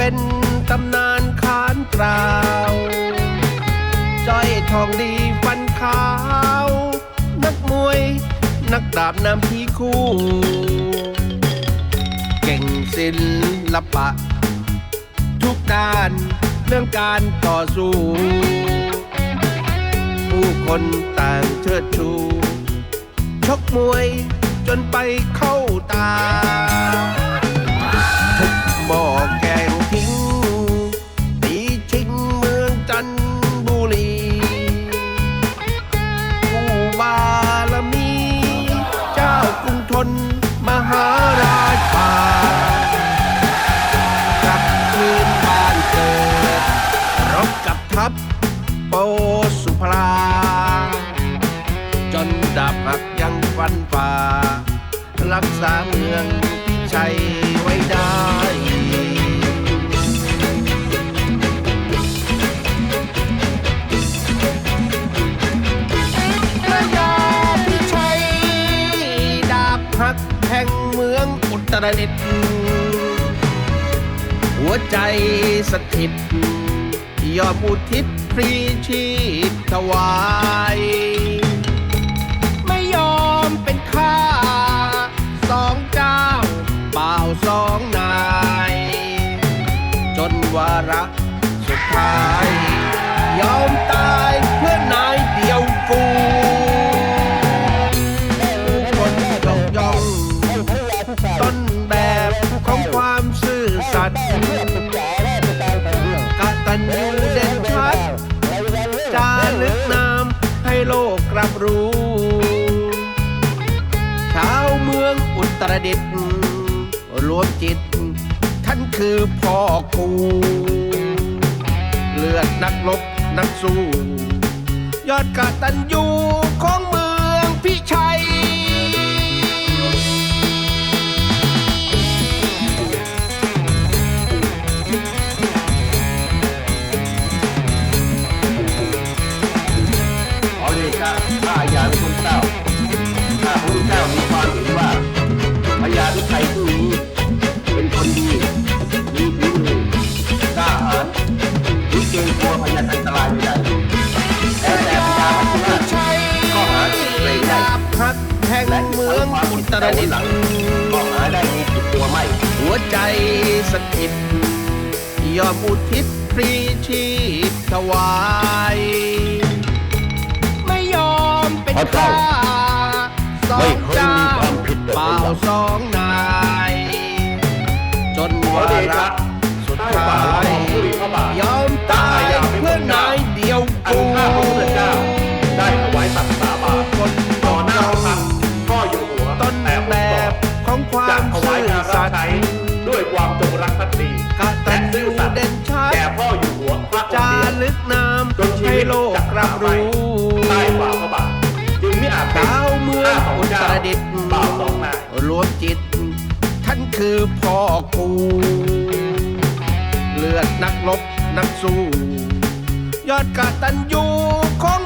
เป็นตำนานขานกล่าวจ้อยทองดีฟันขาว นักมวย นักดาบน้ำพีคู่ เก่งศิลปะ ทุกด้านเรื่องการต่อสู้ ผู้คนต่างเชิดชู ชกมวยจนไปเข้าตา ษาเมืองพิชัยไว้ได้พระยาพิชัย ดาบหักแห่งเมืองอุตรดิตถ์หัวใจสถิต ยอมอุทิศพรีชีพถวาย สองนาย จนวาระสุดท้าย ยอมตายเพื่อนายเดียวกูคนยกย่องต้นแบบของความซื่อสัตย์กตัญญูเด่นชัดจารึกนามให้โลกรับรู้ ชาวเมืองอุตรดิตถ์ จิต ท่านคือพ่อกู เลือดนักลบนักสู้ ยอดกาตันยูค องความอุผิดตรแต่ดิตหลังถ์ก็หาได้มีจุดตัวไม่ หัวใจสถิตยอมอุทิศพรีชีพถวาย ไม่ยอมเป็นพระเจ้าข้าสอไม่งเคยเจ้ ลึกนามจนให้โลกจะรับรู้ใต้ฝ่าพระบาทจึงไม่อาจดาวเมืองอุตเจ้ารดิตถ์บ่าวสองนายรวมจิต ท่านคือพ่อกูเลือดนักลบนักสู้ ยอดกาตัญญูของ